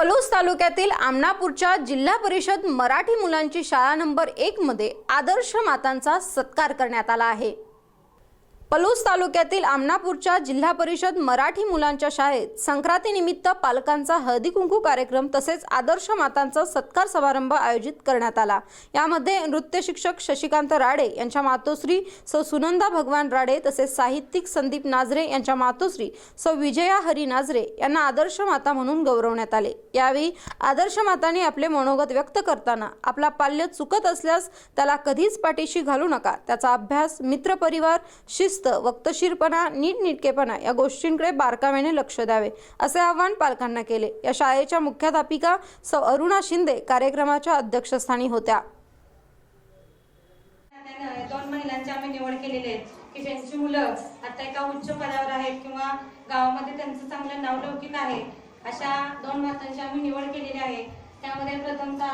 पलूस तालुक्यातील आमनापूरच्या जिल्हा परिषद मराठी मुलांची शाळा नंबर एक मध्ये आदर्श मातांचा सत्कार करण्यात आला आहे. पलूस तालुक्यातील आमनापूरच्या जिल्हा परिषद मराठी मुलांच्या शाळेत संक्रांतीनिमित्त पालकांचा हळदी कुंकू कार्यक्रम तसेच आदर्श मातांचा सत्कार समारंभ आयोजित करण्यात आला. यामध्ये नृत्य शिक्षक शशिकांत राडे यांच्या मातोश्री सौ सुनंदा भगवान राडे तसेच साहित्यिक संदीप नाझरे यांच्या मातोश्री सौ विजया हरी नाझरे यांना आदर्श माता म्हणून गौरवण्यात आले. यावेळी आदर्श मातांनी आपले मनोगत व्यक्त करताना आपला पाल्य चुकत असल्यास त्याला कधीच पाठीशी घालू नका. त्याचा अभ्यास मित्रपरिवार शिस्त शिस्त वक्तशीरपणा नीटनिटकेपणा या गोष्टींकडे बारकाव्याने लक्ष द्यावे असे आवाहन पालकांना केले. या शाळेच्या मुख्याध्यापिका सौ अरुणा शिंदे कार्यक्रमाच्या अध्यक्षस्थानी होत्या. दोन महिलांची आम्ही निवड केलेली आहे की ज्यांची मुलं आता एका उच्च पदावर आहेत किंवा गावामध्ये त्यांचं चांगलं नावलौकिक आहे अशा दोन मातांची आम्ही निवड केलेली आहे. त्यामध्ये प्रथमतः